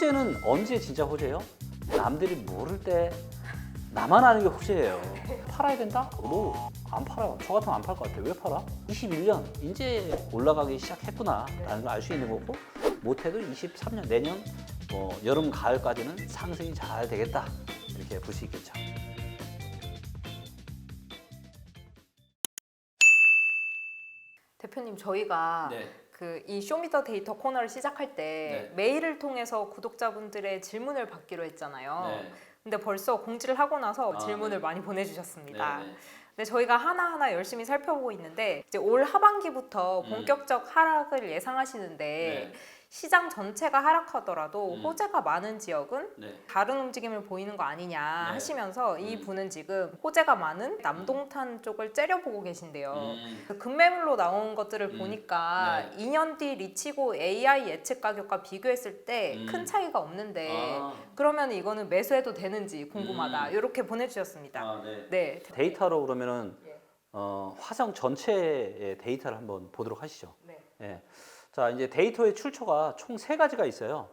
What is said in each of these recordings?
호재는 언제 진짜 호재예요? 남들이 모를 때 나만 아는 게 호재예요. 팔아야 된다? 뭐 안 팔아요. 저 같으면 안 팔 것 같아요. 왜 팔아? 21년 이제 올라가기 시작했구나 라는 걸 알 수 있는 거고 못해도 23년 내년 뭐 여름 가을까지는 상승이 잘 되겠다 이렇게 볼 수 있겠죠. 대표님 저희가 네. 그 이 쇼미더 데이터 코너를 시작할 때 네. 메일을 통해서 구독자분들의 질문을 받기로 했잖아요. 네. 근데 벌써 공지를 하고 나서 아, 질문을 네. 많이 보내주셨습니다. 네, 네. 근데 저희가 하나하나 열심히 살펴보고 있는데 이제 올 하반기부터 음. 본격적 하락을 예상하시는데 네. 시장 전체가 하락하더라도 음. 호재가 많은 지역은 네. 다른 움직임을 보이는 거 아니냐 네. 하시면서 이 음. 분은 지금 호재가 많은 남동탄 쪽을 째려보고 계신데요. 음. 그 급매물로 나온 것들을 음. 보니까 네. 2년 뒤 리치고 AI 예측 가격과 비교했을 때큰 음. 차이가 없는데 아, 그러면 이거는 매수해도 되는지 궁금하다. 음. 이렇게 보내주셨습니다. 아, 네. 네. 데이터로 그러면은 예. 어, 화성 전체의 데이터를 한번 보도록 하시죠. 네. 예. 자, 이제 데이터의 출처가 총 세 가지가 있어요.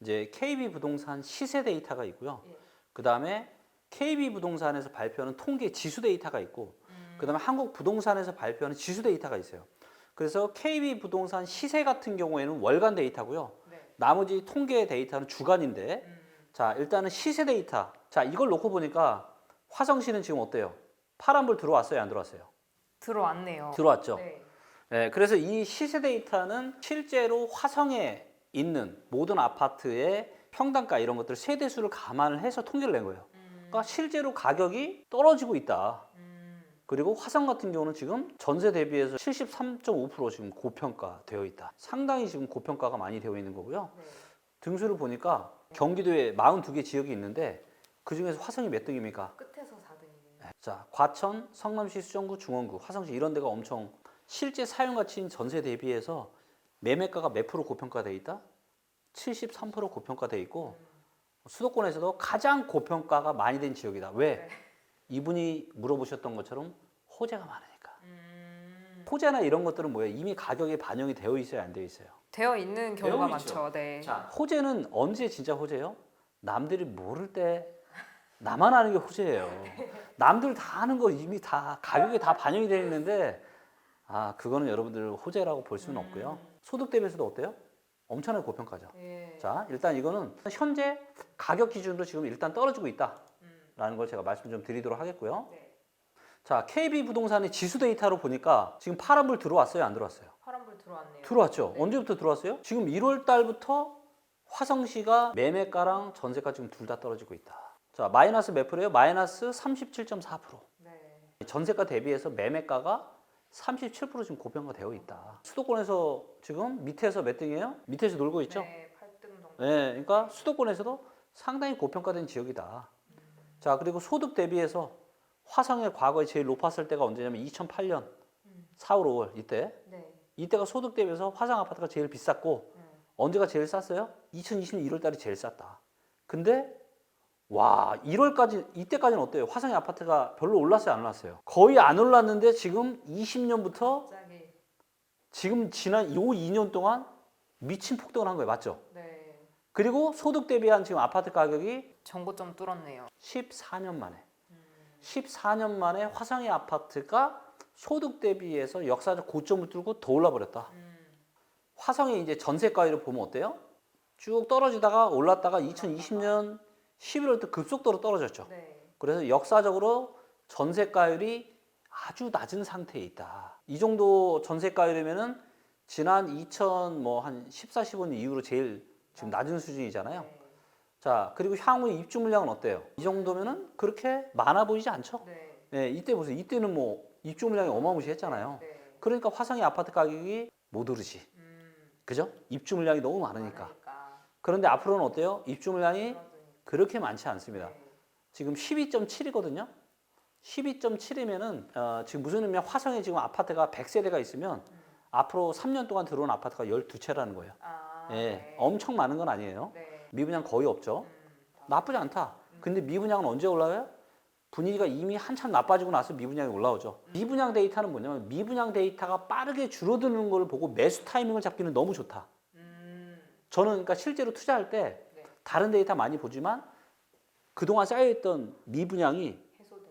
이제 KB 부동산 시세 데이터가 있고요. 예. 그 다음에 KB 부동산에서 발표하는 통계 지수 데이터가 있고, 음. 그 다음에 한국 부동산에서 발표하는 지수 데이터가 있어요. 그래서 KB 부동산 시세 같은 경우에는 월간 데이터고요. 네. 나머지 통계 데이터는 주간인데, 음. 자, 일단은 시세 데이터. 자, 이걸 놓고 보니까 화성시는 지금 어때요? 파란불 들어왔어요? 안 들어왔어요? 들어왔네요. 들어왔죠. 네. 네, 그래서 이 시세 데이터는 실제로 화성에 있는 모든 아파트의 평당가 이런 것들 세대 수를 감안을 해서 통계를 낸 거예요. 음. 그러니까 실제로 가격이 떨어지고 있다. 음. 그리고 화성 같은 경우는 지금 전세 대비해서 73.5% 지금 고평가 되어 있다. 상당히 지금 고평가가 많이 되어 있는 거고요. 네. 등수를 보니까 경기도에 42개 지역이 있는데 그 중에서 화성이 몇 등입니까? 끝에서 4등이네요. 자, 과천, 성남시, 수정구, 중원구, 화성시 이런 데가 엄청 실제 사용 가치인 전세 대비해서 매매가가 몇 프로 고평가돼 있다? 73% 고평가돼 있고 수도권에서도 가장 고평가가 많이 된 지역이다. 왜? 네. 이분이 물어보셨던 것처럼 호재가 많으니까. 음. 호재나 이런 것들은 뭐예요? 이미 가격에 반영이 되어 있어요, 안 되어 있어요? 되어 있는 경우가 되어. 많죠. 네. 자, 호재는 언제 진짜 호재예요? 남들이 모를 때 나만 아는 게 호재예요. 남들 다 아는 거 이미 다 가격에 다 반영이 되어 있는데 아 그거는 여러분들 호재라고 볼 수는 음. 없고요. 소득 대비해서도 어때요? 엄청나게 고평가죠. 예. 자 일단 이거는 현재 가격 기준으로 지금 일단 떨어지고 있다라는 음. 걸 제가 말씀 좀 드리도록 하겠고요. 네. 자 KB 부동산의 지수 데이터로 보니까 지금 파란불 들어왔어요, 안 들어왔어요? 파란불 들어왔네요. 들어왔죠. 네. 언제부터 들어왔어요? 지금 1월 달부터 화성시가 매매가랑 전세가 지금 둘 다 떨어지고 있다. 자, 마이너스 몇 프로예요? 마이너스 37.4%. 네. 전세가 대비해서 매매가가 37% 지금 고평가 되어 있다. 수도권에서 지금 밑에서 몇 등이에요? 밑에서 놀고 있죠? 네, 8등 정도. 네, 그러니까 수도권에서도 상당히 고평가된 지역이다. 자, 그리고 소득 대비해서 화성의 과거에 제일 높았을 때가 언제냐면 2008년 음. 4월, 5월 이때. 네. 이때가 소득 대비해서 화성 아파트가 제일 비쌌고 음. 언제가 제일 쌌어요? 2020년 1월 달이 제일 쌌다. 근데 와 1월까지 이때까지는 어때요? 화성의 아파트가 별로 올랐어요, 안 올랐어요? 거의 안 올랐는데 지금 20년부터 갑자기. 지금 지난 요 2년 동안 미친 폭등을 한 거예요, 맞죠? 네. 그리고 소득 대비한 지금 아파트 가격이 정고점 뚫었네요. 14년 만에 음. 14년 만에 화성의 아파트가 소득 대비해서 역사적 고점을 뚫고 더 올라 버렸다. 음. 화성의 이제 전세가율을 보면 어때요? 쭉 떨어지다가 올랐다가 2020년 11월 때 급속도로 떨어졌죠. 네. 그래서 역사적으로 전세가율이 아주 낮은 상태에 있다. 이 정도 전세가율이면은 지난 2000뭐한 14, 15년 이후로 제일 지금 낮은 수준이잖아요. 네. 자, 그리고 향후 입주 물량은 어때요? 이 정도면은 그렇게 많아 보이지 않죠? 네. 네, 이때 보세요. 이때는 뭐 입주 물량이 어마무시했잖아요. 네. 그러니까 화성의 아파트 가격이 못 오르지. 음. 그죠? 입주 물량이 너무 많으니까. 많으니까. 그런데 앞으로는 어때요? 입주 물량이 떨어지니까. 그렇게 많지 않습니다. 네. 지금 12.7이거든요. 12.7이면은 어, 지금 무슨 의미냐? 화성에 지금 아파트가 100세대가 있으면 음. 앞으로 3년 동안 들어온 아파트가 12채라는 거예요. 아. 예. 네. 엄청 많은 건 아니에요. 네. 미분양 거의 없죠. 음. 나쁘지 않다. 근데 미분양은 언제 올라가요? 분위기가 이미 한참 나빠지고 나서 미분양이 올라오죠. 미분양 데이터는 뭐냐면 미분양 데이터가 빠르게 줄어드는 걸 보고 매수 타이밍을 잡기는 너무 좋다. 음. 저는 그러니까 실제로 투자할 때 네. 다른 데이터 많이 보지만 그동안 쌓여있던 미분양이.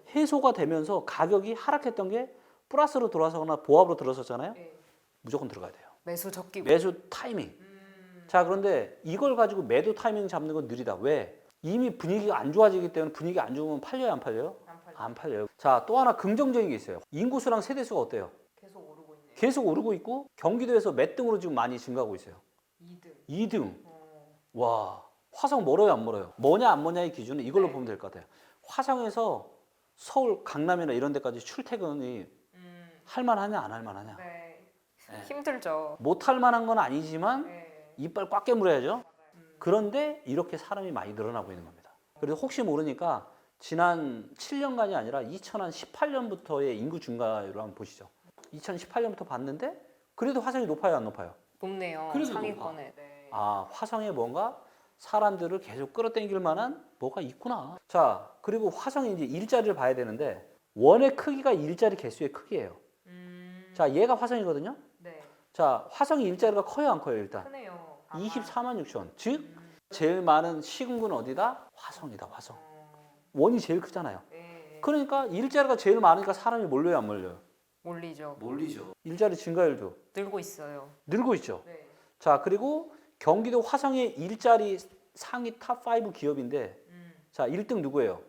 해소가 되면서 가격이 하락했던 게 플러스로 돌아서거나 보합으로 들어섰잖아요. 네. 무조건 들어가야 돼요. 매수 적기. 매수 타이밍. 음. 자 그런데 이걸 가지고 매도 타이밍 잡는 건 느리다. 왜? 이미 분위기가 안 좋아지기 때문에 분위기 안 좋으면 팔려요, 안 팔려요? 안 팔. 안 팔려요. 자 또 하나 긍정적인 게 있어요. 인구수랑 세대수가 어때요? 계속 오르고 있네요. 계속 오르고 있고 경기도에서 몇 등으로 지금 많이 증가하고 있어요. 2등. 2등. 어. 와 화성 멀어요, 안 멀어요? 뭐냐 안 뭐냐의 기준은 이걸로 네. 보면 될 것 같아요. 화성에서 서울, 강남이나 이런 데까지 출퇴근이 음. 할 만하냐 안 할 만하냐? 네. 네. 힘들죠. 못 할 만한 건 아니지만 네. 이빨 꽉 깨물어야죠. 음. 그런데 이렇게 사람이 많이 늘어나고 있는 겁니다. 그래서 혹시 모르니까 지난 7년간이 아니라 2018년부터의 인구 증가율을 한번 보시죠. 2018년부터 봤는데 그래도 화성이 높아요, 안 높아요? 높네요. 그래도 상위권에. 네. 아, 화성에 뭔가 사람들을 계속 끌어당길 만한 뭐가 있구나. 자, 그리고 화성이 이제 일자리를 봐야 되는데 원의 크기가 일자리 개수의 크기예요. 음. 자, 얘가 화성이거든요. 네. 자, 화성이 일자리가 커요, 안 커요, 일단? 크네요. 아마. 24만 6천. 즉 음. 제일 많은 시군구는 어디다? 화성이다, 화성. 어. 원이 제일 크잖아요. 네. 그러니까 일자리가 제일 많으니까 사람이 몰려요, 안 몰려요? 몰리죠. 몰리죠. 일자리 증가율도 늘고 있어요. 늘고 있죠. 네. 자, 그리고 경기도 화성의 일자리 상위 탑 5 기업인데 음. 자, 1등 누구예요?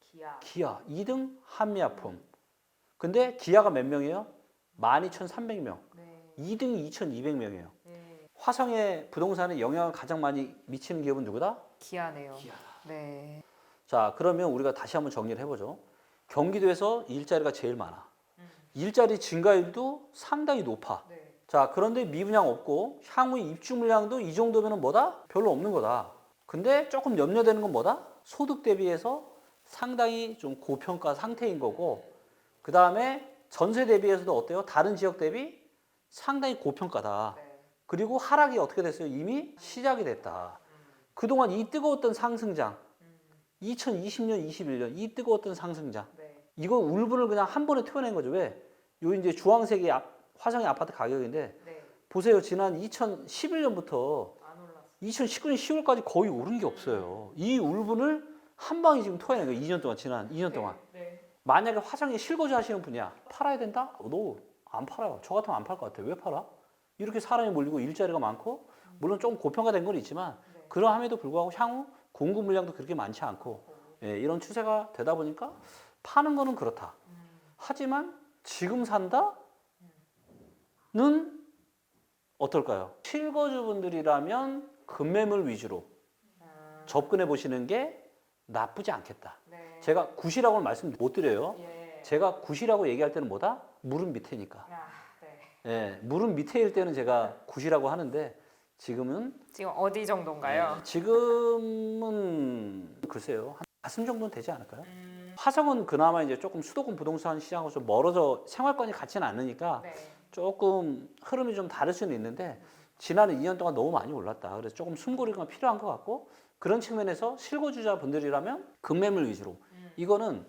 기아. 기아. 2등 한미아품. 근데 기아가 몇 명이에요? 12,300명. 네. 2등이 2,200명이에요. 네. 화성의 부동산에 영향을 가장 많이 미치는 기업은 누구다? 기아네요. 기아다. 네. 자, 그러면 우리가 다시 한번 정리를 해보죠. 경기도에서 일자리가 제일 많아. 음. 일자리 증가율도 상당히 높아. 네. 자, 그런데 미분양 없고 향후 입주 물량도 이 정도면 뭐다? 별로 없는 거다. 근데 조금 염려되는 건 뭐다? 소득 대비해서 상당히 좀 고평가 상태인 거고, 그 다음에 전세 대비해서도 어때요? 다른 지역 대비 상당히 고평가다. 네. 그리고 하락이 어떻게 됐어요? 이미 시작이 됐다. 그동안 이 뜨거웠던 상승장, 음. 2020년, 21년 이 뜨거웠던 상승장, 네. 이거 울분을 그냥 한 번에 태워낸 거죠. 왜? 요 이제 주황색이 앞- 화성의 아파트 가격인데 네. 보세요. 지난 2011년부터 안 올랐어. 2019년 10월까지 거의 오른 게 없어요. 이 울분을 한 방에 지금 토해낸 거예요. 2년 동안 지난 2년 동안. 네. 만약에 화성에 실거주 하시는 분이야. 팔아야 된다? 어, 너안 팔아요. 저 같으면 안 팔 것 같아. 왜 팔아? 이렇게 사람이 몰리고 일자리가 많고 물론 좀 고평가된 건 있지만 네. 그러함에도 불구하고 향후 공급 물량도 그렇게 많지 않고 예, 이런 추세가 되다 보니까 파는 거는 그렇다. 음. 하지만 지금 산다 는 어떨까요? 실거주분들이라면 급매물 위주로 음. 접근해 보시는 게 나쁘지 않겠다. 네. 제가 굿이라고는 말씀 못 드려요. 예. 제가 굿이라고 얘기할 때는 뭐다? 물은 밑에니까. 아, 네. 예, 물은 밑에일 때는 제가 굿이라고 하는데 지금은 지금 어디 정도인가요? 예, 지금은 글쎄요 한 가슴 정도는 되지 않을까요? 음. 화성은 그나마 이제 조금 수도권 부동산 시장하고 좀 멀어져 생활권이 같지는 않으니까 네. 조금 흐름이 좀 다를 수는 있는데 지난 2년 동안 너무 많이 올랐다. 그래서 조금 숨고리가 필요한 것 같고 그런 측면에서 실거주자 분들이라면 급매물 위주로 음. 이거는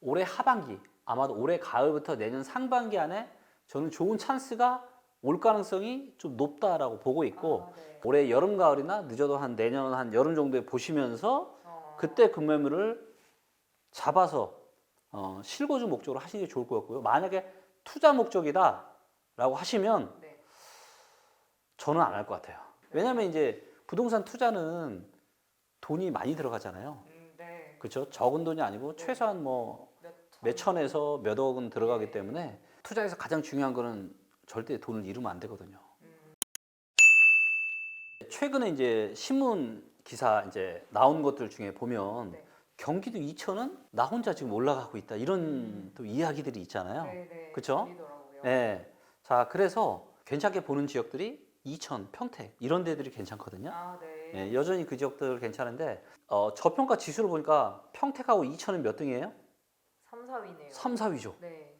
올해 하반기 아마도 올해 가을부터 내년 상반기 안에 저는 좋은 찬스가 올 가능성이 좀 높다라고 보고 있고 아, 네. 올해 여름 가을이나 늦어도 한 내년 한 여름 정도에 보시면서 어. 그때 급매물을 잡아서 어, 실거주 목적으로 하시는 게 좋을 것 같고요. 만약에 투자 목적이다 라고 하시면 네. 저는 안 할 것 같아요. 왜냐하면 이제 부동산 투자는 돈이 많이 들어가잖아요. 음, 네. 그렇죠? 적은 돈이 아니고 최소한 뭐 몇 천에서 몇 억은 들어가기 때문에 투자에서 가장 중요한 거는 절대 돈을 잃으면 안 되거든요. 음. 최근에 이제 신문 기사 이제 나온 것들 중에 보면 네. 경기도 이천은 나 혼자 지금 올라가고 있다 이런 또 이야기들이 있잖아요. 네, 네. 그쵸? 들리더라고요. 네. 자 그래서 괜찮게 보는 지역들이 이천, 평택 이런 데들이 괜찮거든요. 아, 네. 네, 여전히 그 지역들 괜찮은데 어, 저평가 지수를 보니까 평택하고 이천은 몇 등이에요? 3, 4위네요. 3, 4위죠. 네.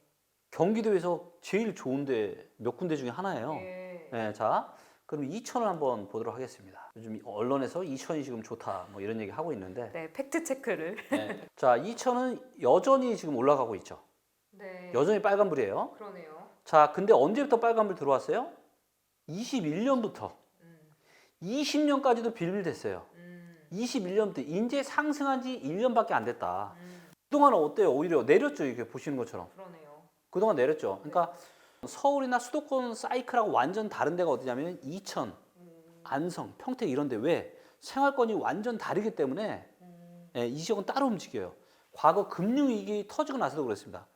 경기도에서 제일 좋은데 몇 군데 중에 하나예요. 예. 네, 자, 그럼 이천을 한번 보도록 하겠습니다. 요즘 언론에서 이천이 지금 좋다, 뭐 이런 얘기 하고 있는데, 네, 팩트 체크를. 네. 자, 이천은 여전히 지금 올라가고 있죠. 네. 여전히 빨간불이에요. 그러네요. 자, 근데 언제부터 빨간불 들어왔어요? 21년부터. 음. 20년까지도 빌빌댔어요. 음. 21년부터 이제 상승한 지 1년밖에 안 됐다. 음. 그동안은 어때요? 오히려 내렸죠. 이게 보시는 것처럼. 그러네요. 그동안 내렸죠. 그러니까 서울이나 수도권 사이클하고 완전 다른 데가 어디냐면 이천, 음. 안성, 평택 이런 데 왜? 생활권이 완전 다르기 때문에 음. 예, 이 지역은 따로 움직여요. 과거 금융위기 터지고 나서도 그랬습니다.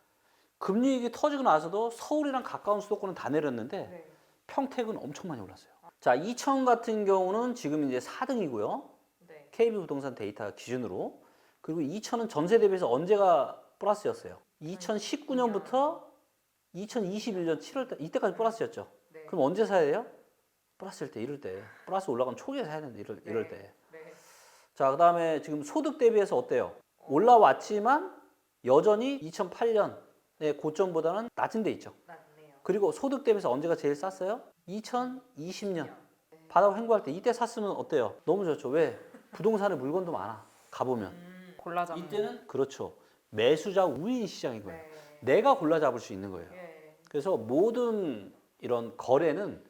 금융위기 터지고 나서도 서울이랑 가까운 수도권은 다 내렸는데 네. 평택은 엄청 많이 올랐어요. 자, 이천 같은 경우는 지금 이제 4등이고요. 네. KB 부동산 데이터 기준으로. 그리고 이천은 전세 대비해서 언제가 플러스였어요? 2019년부터 2021년 7월 달 이때까지 플러스였죠. 네. 그럼 언제 사야 돼요? 플러스일 때 이럴 때. 플러스 올라가면 초기에 사야 되는데 이럴, 이럴 네. 때. 네. 자, 그다음에 지금 소득 대비해서 어때요? 올라왔지만 여전히 2008년의 고점보다는 낮은 데 있죠. 맞네요. 그리고 소득 대비해서 언제가 제일 쌌어요? 2020년. 네. 바닥 횡보할 때 이때 샀으면 어때요? 너무 좋죠. 왜? 부동산에 물건도 많아. 가보면. 음. 골라 잡는. 이때는 그렇죠. 매수자 우위인 시장인 거예요. 네. 내가 골라 잡을 수 있는 거예요. 예. 그래서 모든 이런 거래는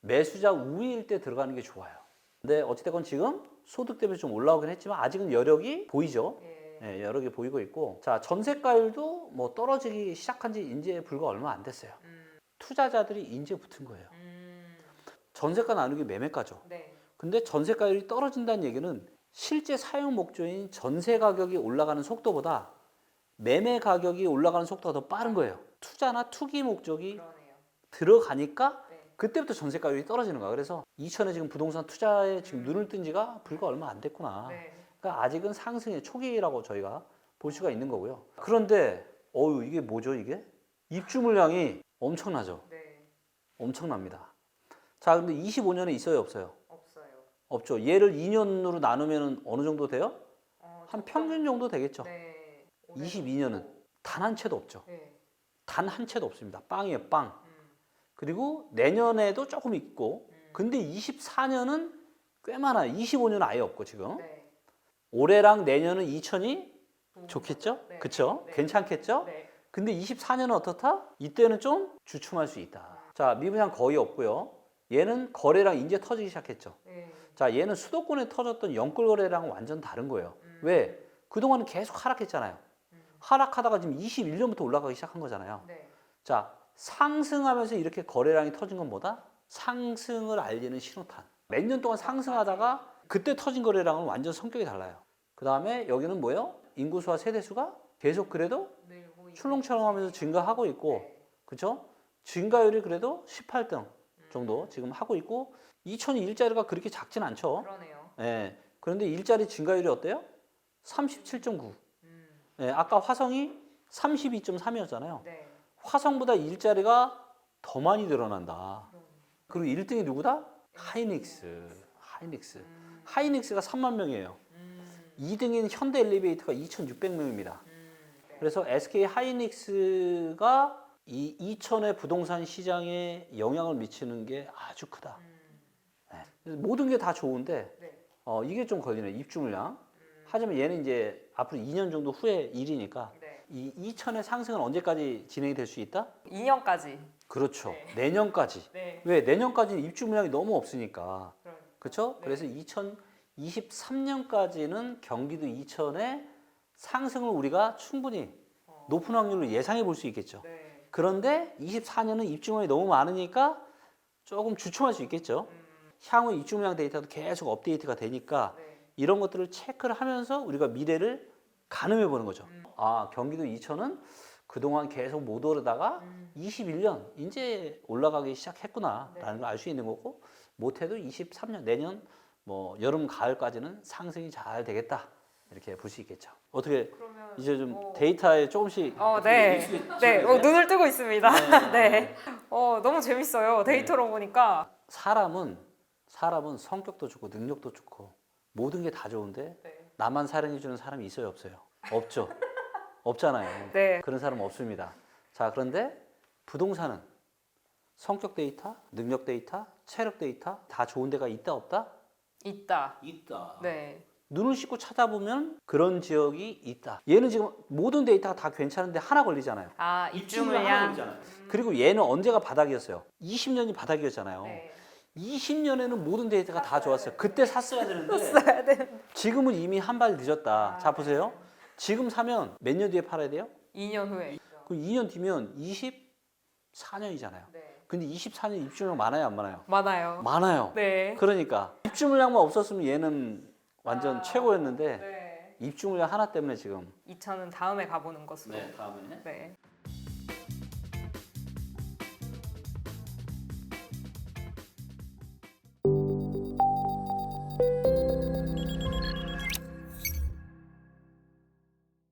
매수자 우위일 때 들어가는 게 좋아요. 근데 어찌됐건 지금 소득 대비 좀 올라오긴 했지만 아직은 여력이 보이죠. 예. 예, 여력이 보이고 있고. 자, 전세가율도 뭐 떨어지기 시작한 지 이제 불과 얼마 안 됐어요. 음. 투자자들이 이제 붙은 거예요. 음. 전세가 나누기 매매가죠. 네. 근데 전세가율이 떨어진다는 얘기는 실제 사용 목조인 전세 가격이 올라가는 속도보다 매매 가격이 올라가는 속도가 더 빠른 거예요. 투자나 투기 목적이 그러네요. 들어가니까 네. 그때부터 전세 가율이 떨어지는 거야. 그래서 이천에 지금 부동산 투자에 지금 눈을 뜬 지가 불과 얼마 안 됐구나. 네. 그러니까 아직은 상승의 초기라고 저희가 볼 수가 있는 거고요. 그런데 어유 이게 뭐죠 이게? 입주 물량이 엄청나죠. 네. 엄청납니다. 자, 근데 25년에 있어요, 없어요? 없어요. 없죠. 얘를 2년으로 나누면 어느 정도 돼요? 어, 한 평균 정도 되겠죠. 네. 22년은 단 한 채도 없죠. 네. 단한 채도 없습니다. 빵이에요, 빵. 음. 그리고 내년에도 조금 있고, 음. 근데 24년은 꽤 많아요. 25년은 아예 없고 지금. 네. 올해랑 내년은 2000이 좋은 좋겠죠? 네. 그쵸? 네. 괜찮겠죠? 네. 근데 24년은 어떻다? 이때는 좀 주춤할 수 있다. 자, 미분양 거의 없고요. 얘는 거래량 이제 터지기 시작했죠. 네. 자, 얘는 수도권에 터졌던 영끌 거래랑 완전 다른 거예요. 음. 왜? 그동안은 계속 하락했잖아요. 음. 하락하다가 지금 21년부터 올라가기 시작한 거잖아요. 네. 자, 상승하면서 이렇게 거래량이 터진 건 뭐다? 상승을 알리는 신호탄. 몇 년 동안 상승하다가 그때 터진 거래량은 완전 성격이 달라요. 그 다음에 여기는 뭐예요? 인구수와 세대수가 계속 그래도 출렁출렁 하면서 증가하고 있고, 네. 그쵸? 증가율이 그래도 18등 정도 지금 하고 있고, 2000이 일자리가 그렇게 작진 않죠. 그러네요. 예. 그런데 일자리 증가율이 어때요? 37.9. 음. 예, 아까 화성이 32.3이었잖아요. 네. 화성보다 일자리가 더 많이 늘어난다. 그리고 1등이 누구다? 하이닉스. 하이닉스. 음. 하이닉스가 3만 명이에요. 음. 2등인 현대 엘리베이터가 2,600명입니다. 음. 네. 그래서 SK 하이닉스가 이 이천의 부동산 시장에 영향을 미치는 게 아주 크다. 음. 네. 모든 게 다 좋은데 네. 어, 이게 좀 걸리네 입주 물량. 음. 하지만 얘는 이제 앞으로 2년 정도 후에 일이니까 네. 이 이천의 상승은 언제까지 진행이 될 수 있다? 2년까지. 그렇죠. 네. 내년까지. 네. 왜 내년까지는 입주 물량이 너무 없으니까. 그렇죠? 네. 그래서 2023년까지는 경기도 이천의 상승을 우리가 충분히 어. 높은 확률로 예상해 볼 수 있겠죠. 네. 그런데 24년은 입주물량이 너무 많으니까 조금 주춤할 수 있겠죠. 음. 향후 입주물량 데이터도 계속 업데이트가 되니까 네. 이런 것들을 체크를 하면서 우리가 미래를 가늠해 보는 거죠. 음. 아, 경기도 이천은 그동안 계속 못 오르다가 음. 21년 이제 올라가기 시작했구나라는 네. 걸알 수 있는 거고 못해도 23년 내년 뭐 여름 가을까지는 상승이 잘 되겠다 이렇게 볼 수 있겠죠. 어떻게 그러면 이제 좀 어. 데이터에 조금씩 어, 네. 네. 어, 눈을 뜨고 있습니다. 네. 네. 어, 너무 재밌어요. 데이터로 보니까. 사람은 사람은 성격도 좋고 능력도 좋고 모든 게 다 좋은데 네. 나만 사랑해 주는 사람이 있어요 없어요? 없죠. 없잖아요. 네. 그런 사람 없습니다. 자, 그런데 부동산은 성격 데이터, 능력 데이터, 체력 데이터 다 좋은 데가 있다 없다? 있다. 있다. 네. 눈을 씻고 찾아보면 그런 지역이 있다. 얘는 지금 모든 데이터가 다 괜찮은데 하나 걸리잖아요. 아, 하나 입주물량. 걸리잖아요. 그리고 얘는 언제가 바닥이었어요? 20년이 바닥이었잖아요. 네. 20년에는 모든 데이터가 다 좋았어요. 그때 샀어야 되는데 써야 되는 지금은 이미 한 발 늦었다. 아, 자 보세요. 지금 사면 몇 년 뒤에 팔아야 돼요? 2년 후에. 그럼 2년 뒤면 24년이잖아요. 네. 근데 24년 입주물량 많아요, 안 많아요? 많아요. 많아요. 네. 그러니까 입주 물량만 없었으면 얘는 완전 아, 최고였는데 네. 입주 물량 하나 때문에 지금. 2차는 다음에 가보는 것으로. 다음에. 네.